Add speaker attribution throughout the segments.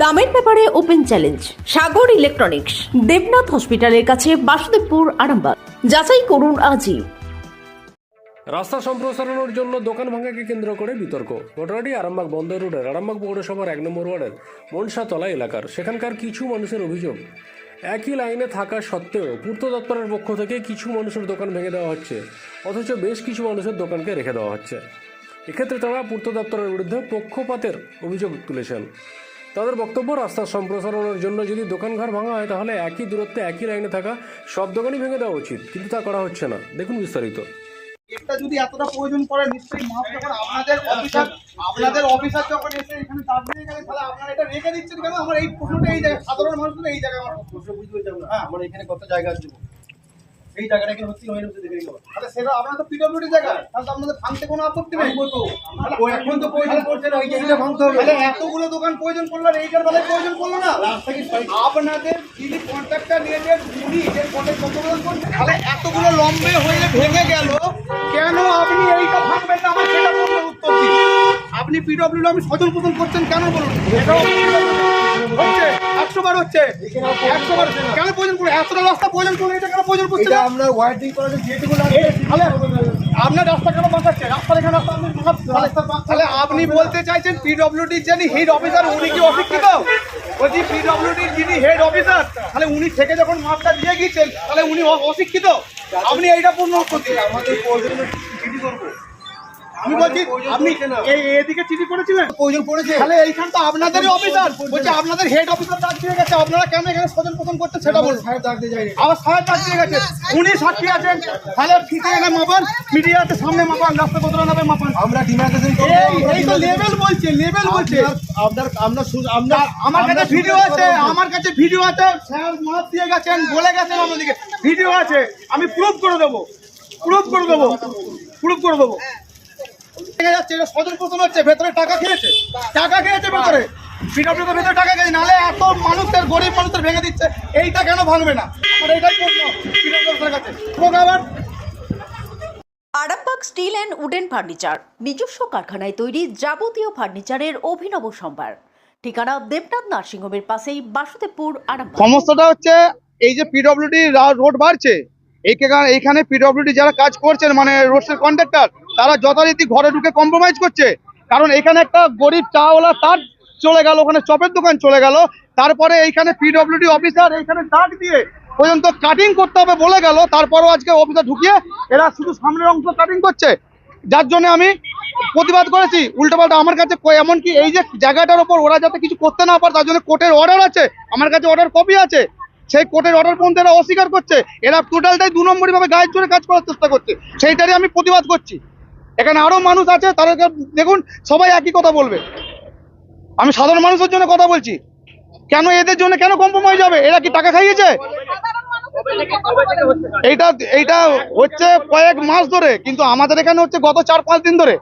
Speaker 1: দামের ব্যাপারে open challenge, Sagar electronics, Debnath হসপিটালের কাছে বাসুদেবপুর, আরামবাগ। যাচাই করুন আজই।
Speaker 2: রাস্তা সম্প্রসারণের জন্য দোকান ভাঙাকে কেন্দ্র করে বিতর্ক। ঘটনাটি আরামবাগ বন্দর রোডের আরামবাগ পৌরসভার এক নম্বর ওয়ার্ডের মনসাতলা এলাকার। সেখানকার কিছু মানুষের অভিযোগ। একই লাইনে থাকা সত্ত্বেও পূর্ত দপ্তরের পক্ষ থেকে কিছু মানুষের দোকান ভেঙে দেওয়া হচ্ছে। অথচ বেশ কিছু মানুষের দোকানকে রেখে দেওয়া হচ্ছে। এক্ষেত্রে তারা পূর্ত দপ্তরের বিরুদ্ধে পক্ষপাতের অভিযোগ তুলেছেন। তাদের বক্তব্য রাস্তার সম্প্রসারণের জন্য যদি দোকানঘর ভাঙা হয়, তাহলে একই দূরত্বে একই লাইনে থাকা সব দোকানই ভেঙে দেওয়া উচিত। কিন্তু তা করা হচ্ছে না। দেখুন বিস্তারিত।
Speaker 3: এটা যদি এতটা প্রয়োজন পড়ে, নিশ্চয়ই অফিসার, আপনাদের অফিসার আপনারা এটা রেখে এই প্রশ্নটা এই জায়গায়, সাধারণ মানুষদের এই জায়গায় আমার প্রশ্ন, বুঝতে হ্যাঁ আমার এখানে কত জায়গা আছে? এই জায়গাটা এখানে হচ্ছে ওই হচ্ছে দেখে নিতে তাহলে সেটা আপনারা তো পিডব্লিউডি জায়গা। তাহলে আপনাদের ভাঙতে কোনো আপত্তি নেই। তো। এখন তো প্রয়োজন পড়ছে না ওই জায়গাটা ভাঙতে হবে। তাহলে এতগুলো দোকান প্রয়োজন আর এইটার বেলায় প্রয়োজন পড়ল না? আপনাদের যিনি কন্ট্রাক্টর নিয়েছেন উনি এর পরে কতগুলো করছেন? তাহলে এতগুলো লম্বে হয়ে ভেঙে গেল কেন আপনি এইটা ভাঙবেন না? আমার সেটা উত্তর দিন। আপনি পিডব্লিউ আমি সচল পোষণ করছেন কেন বলুন? এটাও হচ্ছে। একশো বার হচ্ছে। একশো বার কেন প্রয়োজন পড়ে? এতটা রাস্তা প্রয়োজন পড়ে এটা কেন প্রয়োজন না?
Speaker 4: আমরা ওয়াইডিং করার যেটুকু
Speaker 3: আপনার রাস্তা কেন বাঁচাচ্ছে? রাস্তার এখানে। তাহলে আপনি বলতে চাইছেন পিডব্লিউডির যিনি হেড অফিসার উনি কি অশিক্ষিত? বলছি পিডব্লিউডির যিনি হেড অফিসার তাহলে উনি থেকে যখন মাপটা দিয়ে গিয়েছেন তাহলে উনি অশিক্ষিত? আপনি এইটা পূর্ণ করতে
Speaker 4: আমাদের প্রয়োজনে করব।
Speaker 3: আমি বলছি আপনি এই এদিকে চিঠি করেছিলেন
Speaker 4: প্রয়োজন পড়েছে।
Speaker 3: তাহলে এইখান তো আপনাদেরই অফিসার বলছি আপনাদের হেড অফিসার ডাক দিয়ে গেছে আপনারা কেন এখানে করতে সেটা বলুন।
Speaker 4: সাহেব
Speaker 3: আবার সাহেব ডাক দিয়ে গেছে। উনি সাক্ষী আছেন। তাহলে ফিতে এনে মাপান মিডিয়াতে সামনে মাপান রাস্তা নামে মাপান।
Speaker 4: আমরা
Speaker 3: এই এই তো লেভেল বলছে লেভেল বলছে।
Speaker 4: আপনার আমরা সু- আমার
Speaker 3: কাছে ভিডিও আছে
Speaker 4: করে
Speaker 3: আমার কাছে ভিডিও আছে। স্যার মাপ দিয়ে গেছেন বলে গেছেন আমাদেরকে। ভিডিও আছে আমি প্রুফ করে দেবো। প্রুফ করে দেবো। প্রুফ করে দেবো। দেখা যাচ্ছে এটা সদর প্রথম হচ্ছে ভেতরে টাকা খেয়েছে টাকা খেয়েছে ভেতরে। পিডব্লিউ ভেতরে টাকা খেয়েছে নাহলে এত মানুষের গরিব মানুষের ভেঙে দিচ্ছে এইটা কেন ভাঙবে না? আমার এইটাই প্রশ্ন পিডব্লিউর কাছে। এবং আবার
Speaker 1: Arambagh steel and wooden furniture নিজস্ব কারখানায় তৈরি যাবতীয় ফার্নিচারের অভিনব সম্ভার। ঠিকানা দেবনাথ নার্সিংহোমের পাশেই বাসুদেবপুর আরামবাগ।
Speaker 3: সমস্যাটা হচ্ছে এই যে পিডব্লিউডি রোড বাড়ছে এইখানে এইখানে পিডব্লিউডি যারা কাজ করছেন মানে রোডসের কন্ট্রাক্টর তারা যথারীতি ঘরে ঢুকে কম্প্রোমাইজ করছে। কারণ এখানে একটা গরিব চাওয়ালা তার চলে গেল, ওখানে চপের দোকান চলে গেল। তারপরে এইখানে পিডব্লিউডি অফিসার এইখানে ডাক দিয়ে পর্যন্ত কাটিং করতে হবে বলে গেল। তারপরও আজকে অফিসার ঢুকিয়ে এরা শুধু সামনের অংশ কাটিং করছে। যার জন্য আমি প্রতিবাদ করেছি। উল্টোপাল্টা আমার কাছে এমনকি এই যে জায়গাটার ওপর ওরা যাতে কিছু করতে না পারে, তার জন্য কোর্টের অর্ডার আছে। আমার কাছে অর্ডার কপি আছে। সেই কোর্টের অর্ডার পর্যন্ত এরা অস্বীকার করছে। এরা টোটালটাই দু নম্বরই ভাবে গায়ের জোরে কাজ করার চেষ্টা করছে। সেইটারই আমি প্রতিবাদ করছি। এখানে আরও মানুষ আছে তাদেরকে দেখুন, সবাই একই কথা বলবে। আমি সাধারণ মানুষের জন্য কথা বলছি। কেন এদের জন্য কেন কম্প্রোমাইজ হবে? এরা কি টাকা খাইয়েছে? এইটা এইটা হচ্ছে কয়েক মাস ধরে, কিন্তু আমাদের এখানে হচ্ছে গত চার পাঁচ দিন ধরে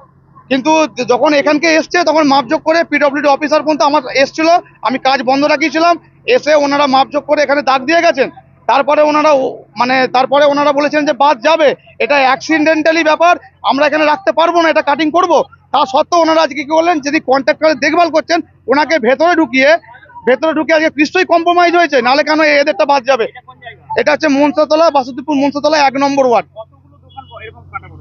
Speaker 3: কিন্তু যখন এখানকে এসছে, তখন মাপযোগ করে পিডব্লিউডি অফিসার পর্যন্ত আমার এসছিল, আমি কাজ বন্ধ রাখিয়েছিলাম, এসে ওনারা মাপযোগ করে এখানে দাগ দিয়ে গেছেন। তারপরে ওনারা মানে তারপরে ওনারা বলেছেন যে বাদ যাবে। এটা অ্যাক্সিডেন্টালি ব্যাপার, আমরা এখানে রাখতে পারব না, এটা কাটিং করব। তা সত্ত্বেও ওনারা আজকে কি করলেন, যদি কন্ট্রাক্টরের দেখভাল করছেন, ওনাকে ভেতরে ঢুকিয়ে ভেতরে ঢুকিয়ে আজকে নিশ্চয়ই কম্প্রোমাইজ হয়েছে, নাহলে কেন এদেরটা বাদ যাবে? এটা হচ্ছে মনসাতলা, বাসুদেবপুর মনসাতলা এক নম্বর ওয়ার্ড।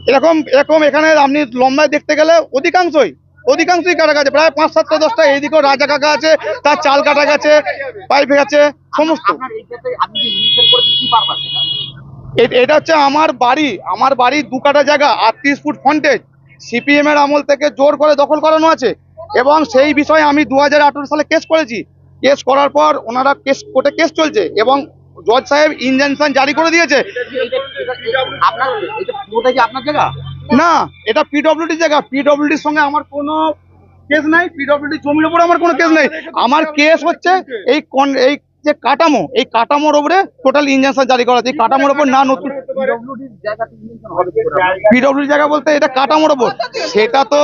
Speaker 3: এরকম এরকম এখানে আপনি লম্বায় দেখতে গেলে অধিকাংশই অধিকাংশই কাটা গেছে। প্রায় পাঁচ সাতটা দশটা এইদিকেও রাজা কাকা আছে তার চাল কাটা গেছে পাইপ গেছে সমস্ত। এটা? হচ্ছে আমার বাড়ি আমার বাড়ি দু কাটা জায়গা আটত্রিশ ফুট ফ্রন্টেজ সিপিএম এর আমল থেকে জোর করে দখল করানো আছে। এবং সেই বিষয়ে আমি দু হাজার আঠারো সালে কেস করেছি। কেস করার পর ওনারা কেস কোর্টে কেস চলছে। এবং জজ সাহেব ইনজাংশন জারি করে দিয়েছে। না এটা পিডব্লিউডি জায়গা। পিডব্লিউডির সঙ্গে আমার কোনো কেস নাই পিডব্লিউডি জমির উপরে আমার কোনো কেস নেই। আমার কেস হচ্ছে এই কন- এই যে কাঠামো এই কাঠামোর উপরে টোটাল ইঞ্জেকশন জারি করা এই কাঠামোর উপর না নতুন পিডব্লিউডি জায়গা বলতে এটা কাঠামোর ওপর। সেটা তো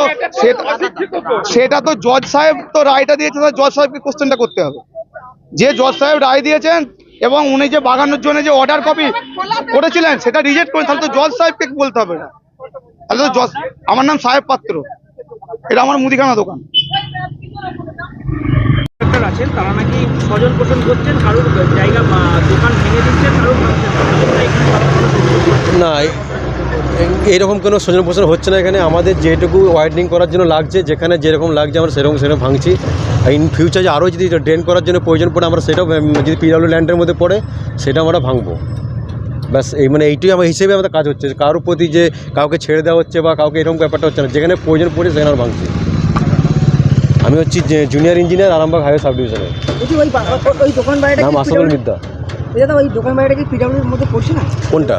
Speaker 3: সেটা তো জজ সাহেব তো রায়টা দিয়েছে জজ সাহেবকে কোশ্চেনটা করতে হবে। যে জজ সাহেব রায় দিয়েছেন এবং উনি যে বাগানোর জন্য যে অর্ডার কপি করেছিলেন সেটা রিজেক্ট করে তাহলে তো জজ সাহেবকে বলতে হবে না। তাহলে তো জজ আমার নাম সাহেব পাত্র। এটা আমার মুদিখানা দোকান।
Speaker 5: কন্ট্রাক্টর আছেন তারা নাকি স্বজন পোষণ করছেন কারোর জায়গা দোকান ভেঙে দিচ্ছেন কারোর না।
Speaker 6: এইরকম কোনো সজন পোষণ হচ্ছে না এখানে। আমাদের যেটুকু ওয়াইডনিং করার জন্য লাগছে যেখানে যেরকম লাগছে আমরা সেরকম সেরকম ভাঙছি। ইন ফিউচার আরও যদি ড্রেন করার জন্য প্রয়োজন পড়ে আমরা সেটাও যদি পিডাব্লিউ ল্যান্ডের মধ্যে পড়ে সেটা আমরা ভাঙবো। ব্যাস এই মানে এইটাই আমার হিসেবে আমাদের কাজ হচ্ছে। কারোর প্রতি যে কাউকে ছেড়ে দেওয়া হচ্ছে বা কাউকে এরকম ব্যাপারটা হচ্ছে না যেখানে প্রয়োজন পড়ে সেখানে আমরা ভাঙছি। আমি হচ্ছি junior engineer Arambagh highway sub
Speaker 4: বাড়িটা
Speaker 6: নাম
Speaker 4: কি
Speaker 6: আসাদুল মিদ্দা।
Speaker 4: ওই দোকান বাড়িটা কি পিডাব্লিউর মধ্যে পড়ছে না?
Speaker 6: কোনটা?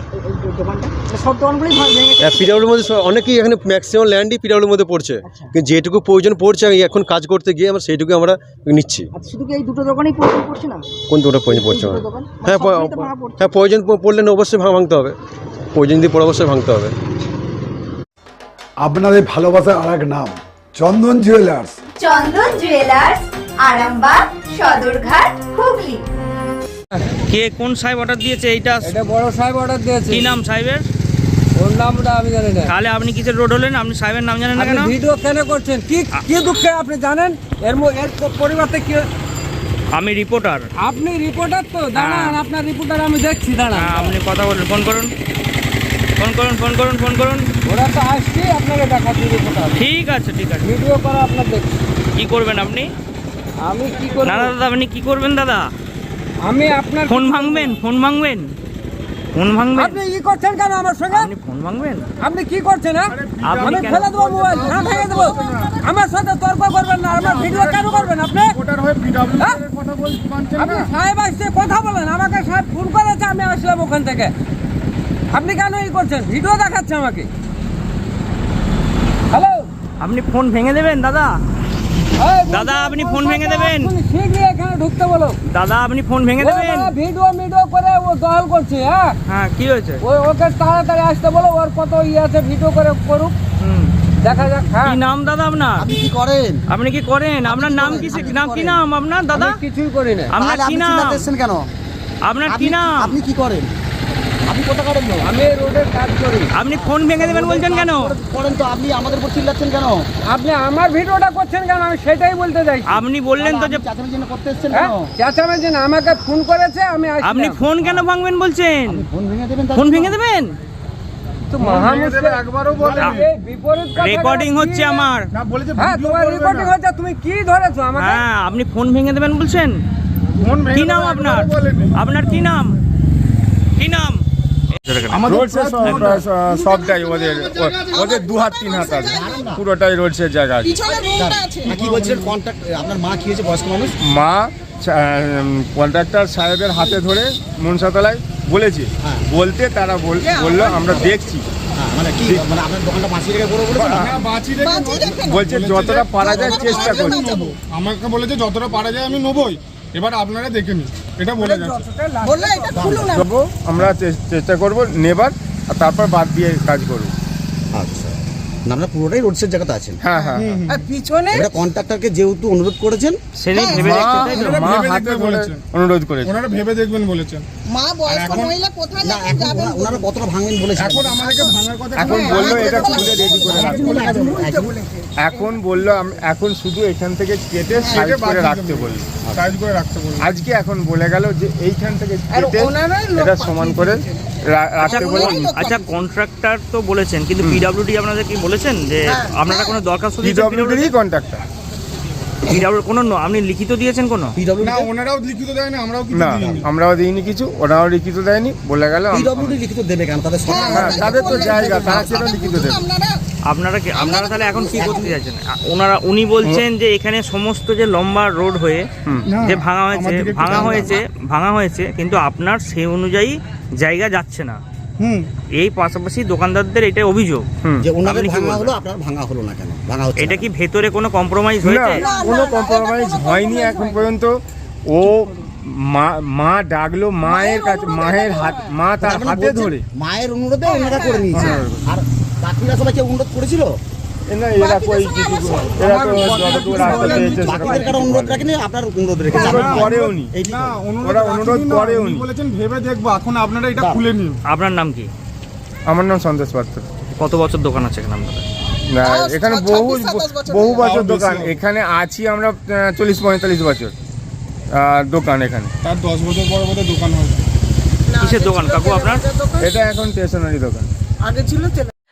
Speaker 4: দোকানটা? মানে সব দোকানগুলোই
Speaker 6: হ্যাঁ পিডাব্লিউর মধ্যে সব- অনেকেই এখানে ম্যাক্সিমাম ল্যান্ডই পিডাব্লিউর মধ্যে পড়ছে।
Speaker 4: আচ্ছা।
Speaker 6: কিন্তু যেটুকু প্রয়োজন পড়ছে আমি এখন কাজ করতে গিয়ে আমরা সেইটুকু আমরা নিচ্ছি।
Speaker 4: শুধু কি এই দুটো দোকানেই প্রয়োজন পড়ছে না?
Speaker 6: কোন দুটো প্রয়োজন পড়ছে? হ্যাঁ
Speaker 4: মানে ভাঙা পড়ছে।
Speaker 6: হ্যাঁ প্রয়োজন প- পড়লে না অবশ্যই ভাঙতে হবে। প্রয়োজন দিয়ে পড়ে অবশ্যই ভাঙতে হবে।
Speaker 7: আপনাদের ভালোবাসার আর এক নাম চন্দন জুয়েলার্স
Speaker 8: চন্দন জুয়েলার্স আরামবাগ সদরঘাট হুগলি।
Speaker 5: কে কোন সাহেব অর্ডার দিয়েছে? এইটা
Speaker 2: এটা বড় সাহেব অর্ডার দিয়েছে।
Speaker 5: কি নাম সাহেবের?
Speaker 2: ওর নামটা আমি জানি না।
Speaker 5: তাহলে আপনি কিসের রোড হলেন? আপনি সাহেবের নাম জানেন না কেন?
Speaker 2: ভিডিও কেন করছেন? কি কি দুঃখে আপনি জানেন? এর এর পরিবর্তে কি
Speaker 5: আমি রিপোর্টার
Speaker 2: আপনি রিপোর্টার তো? দাঁড়ান আপনার রিপোর্টার আমি দেখছি দাঁড়ান।
Speaker 5: আপনি কথা বলুন ফোন করুন। ফোন করুন ফোন করুন ফোন করুন।
Speaker 2: ওরা তো আসছি আপনাকে দেখাচ্ছি রিপোর্টার
Speaker 5: ঠিক আছে ঠিক আছে।
Speaker 2: ভিডিও করা আপনার দেখছি।
Speaker 5: কি করবেন আপনি?
Speaker 2: আমি কি করব?
Speaker 5: না দাদা আপনি কি করবেন দাদা?
Speaker 2: আমি আপনার
Speaker 5: ফোন ভাঙবেন ফোন ভাঙবেন। ফোন ভাঙবেন।
Speaker 2: আপনি কি করছেন কেন আমার সঙ্গে?
Speaker 5: আপনি ফোন ভাঙবেন?
Speaker 2: আপনি কি করছেন হ্যাঁ? আমি ফেলে দেবো মোবাইল হ্যাঁ ভেঙে দেবো। আমার সাথে তর্ক করবেন না আমার ভিডিও কেন করবেন আপনি? হ্যাঁ? আপনি সাহেব আসছে কথা বলেন। আমাকে সাহেব ফোন করেছে আমি আসলাম ওখান থেকে। আপনি কেন ই করছেন? ভিডিও দেখাচ্ছে আমাকে। হ্যালো?
Speaker 5: আপনি ফোন ভেঙে দেবেন দাদা? দাদা, আপনি ফোন ভেঙে দেবেন।
Speaker 2: এখানে ঢুকতে বলো।
Speaker 5: দাদা আপনি ফোন ভেঙে দেবেন?
Speaker 2: ভিডিও ভিডিও করে ও দল করছে হ্যাঁ?
Speaker 5: হ্যাঁ কি হয়েছে?
Speaker 2: ওই ওকে তাড়াতাড়ি আসতে বলো ওর কত ইয়ে আছে ভিডিও করে করুক।
Speaker 5: হুম।
Speaker 2: দেখা যাক হ্যাঁ।
Speaker 5: কি নাম দাদা আপনার?
Speaker 9: আপনি কি করেন?
Speaker 5: আপনি কি করেন? আপনার নাম কি
Speaker 9: কি
Speaker 5: নাম কি নাম আপনার দাদা?
Speaker 2: কিছুই করি না।
Speaker 5: আপনার কি নাম?
Speaker 9: কেন?
Speaker 5: আপনার কি নাম?
Speaker 9: আপনি কি করেন? আপনি কোথাকার লোক
Speaker 2: আমি রোডের কাজ করি।
Speaker 5: আপনি ফোন ভেঙে দেবেন বলছেন কেন?
Speaker 9: করেন তো আপনি আমাদের উপর চিল্লাচ্ছেন কেন?
Speaker 2: আপনি আমার ভিডিওটা করছেন কেন? আমি সেটাই বলতে চাই
Speaker 5: আপনি বললেন তো যে
Speaker 9: চাচামের জন্য করতে এসেছেন
Speaker 2: হ্যাঁ
Speaker 9: কেন?
Speaker 2: না আমাকে ফোন করেছে আমি
Speaker 5: আপনি ফোন কেন ভাঙবেন বলছেন?
Speaker 9: ফোন ভেঙে দেবেন
Speaker 5: ফোন ভেঙে দেবেন? রেকর্ডিং হচ্ছে? আমার।
Speaker 2: হ্যাঁ তোমার রেকর্ডিং হচ্ছে তুমি কি ধরেছো আমাকে?
Speaker 5: হ্যাঁ আপনি ফোন ভেঙে দেবেন বলছেন? কি নাম আপনার? আপনার কি নাম?
Speaker 10: রোডসের সবটাই ওদের ওদের দু হাত তিন হাত আছে। পুরোটাই রোডসের জায়গা আছে।
Speaker 9: কি বলছিলেন? আপনার মা কি হয়েছে? বয়স্ক মানুষ?
Speaker 10: মা কন্ট্রাক্টর সাহেবের হাতে ধরে মনসাতলায় বলেছে।
Speaker 9: হ্যাঁ।
Speaker 10: বলতে তারা বলল আমরা দেখছি।
Speaker 9: হ্যাঁ, মানে কি মানে না?
Speaker 10: বলছে? যতটা পারা যায় চেষ্টা করছি
Speaker 11: আমাকে বলেছে যতটা পারা যায় আমি নেবই। এবার আপনারা দেখে নিন। এটা বলে যাচ্ছে।
Speaker 10: আমরা চে- চেষ্টা করব নেবার আর তারপর বাদ দিয়ে কাজ করব।
Speaker 9: না পুরোটাই রোডসের জায়গাতে আছেন।
Speaker 10: হ্যাঁ হ্যাঁ
Speaker 9: এটা কন্ট্রাক্টরকে যেহেতু অনুরোধ করেছেন
Speaker 5: সেদিন ভেবে দেখতে তাই তো?
Speaker 11: ওনারা
Speaker 10: মা
Speaker 11: ভেবে
Speaker 10: হাতে
Speaker 11: দেখতে
Speaker 10: ধরে
Speaker 11: বলেছে।
Speaker 10: অনুরোধ করেছে
Speaker 11: ওনারা ভেবে দেখবেন বলেছেন।
Speaker 8: মা বয়স্ক
Speaker 11: এখন-
Speaker 8: মহিলা কোথায়
Speaker 9: না এখন ওনা- ওনারা কতটা ভাঙবেন বলেছেন।
Speaker 11: এখন আমাদেরকে ভাঙার কথা
Speaker 10: এখন বলল এটা খুলে রেডি করে রাখতে।
Speaker 9: এখন-
Speaker 10: বলল আম- এখন শুধু এখান থেকে কেটে সাইড করে রাখতে বলল।
Speaker 11: সাইজ করে রাখতে বলুন।
Speaker 10: আজকে এখন বলে গেল যে এইখান থেকে কেটে এটা সমান করে রাখতে বলে
Speaker 5: আচ্ছা কন্ট্রাক্টর তো বলেছেন কিন্তু পিডব্লিউডি আপনাদের কি বলেছেন যে আপনারা কোনো দরখাস্ত দিয়েছেন
Speaker 10: পিডব্লিউডিরই কন্ট্রাক্টর
Speaker 5: পিডব্লিউ কোনো ন- আপনি লিখিত দিয়েছেন কোনো?
Speaker 9: পিডব্লিউডি
Speaker 11: না ওনারাও লিখিত দেয় না আমরাও কিছু
Speaker 10: না আমরাও দিইনি কিছু ওরাও লিখিত দেয়নি বলে গেল
Speaker 9: পিডব্লিউডি লিখিত দেবে কেন? তাদের
Speaker 10: হ্যাঁ তাদের তো জায়গা তারা কেন লিখিত দেবে।
Speaker 5: আপনারা কি আপনারা তাহলে এখন কি করতে চাইছেন? ওনারা উনি বলছেন যে এখানে সমস্ত যে লম্বা রোড হয়ে যে ভাঙা হয়েছে ভাঙা হয়েছে ভাঙা হয়েছে কিন্তু আপনার সেই অনুযায়ী জায়গা যাচ্ছে না।
Speaker 11: হুম।
Speaker 5: এই পাশাপাশি দোকানদারদের এটাই অভিযোগ।
Speaker 9: যে ওনাদের ভাঙা হলো আপনার ভাঙা হলো না কেন? ভাঙা হচ্ছে
Speaker 5: এটা কি ভেতরে কোনো কম্প্রোমাইজ
Speaker 10: না
Speaker 5: হয়েছে?
Speaker 10: কোনো কম্প্রোমাইজ হয়নি এখন পর্যন্ত। ও মা মা ডাকলো মায়ের কাছে মায়ের হাত মা তার
Speaker 9: মানে
Speaker 10: হাতে ধরে।
Speaker 9: মায়ের অনুরোধে ওনারা করে নিয়েছে।
Speaker 10: হ্যাঁ।
Speaker 9: আর বাকিরা সবাই কেউ অনুরোধ করেছিল?
Speaker 10: না এরা কই কিছু এরা তো যতটুকু রাস্তা পেয়েছে
Speaker 9: বাকিদের কারও অনুরোধ রাখেনি আপনার অনুরোধ রেখেছে
Speaker 10: অনুরোধ করেও নি
Speaker 11: না
Speaker 10: ওরা অনুরোধ করেও নি।
Speaker 11: বলেছেন ভেবে দেখব। এখন আপনারা এটা খুলে নিন।
Speaker 5: আপনার নাম কি?
Speaker 10: আমার নাম সন্দেশ পাত্র।
Speaker 5: কত বছর দোকান আছে এখানে আপনাদের?
Speaker 10: না, এখানে বহু বহু বছর দোকান। এখানে আছি আমরা চল্লিশ পঁয়তাল্লিশ বছর। দোকান এখানে।
Speaker 11: তার দশ বছর পরে বোধহয় দোকান হবে।
Speaker 5: কিসের দোকান কাকু আপনার?
Speaker 10: এটা এখন স্টেশনারি দোকান।
Speaker 12: মালতী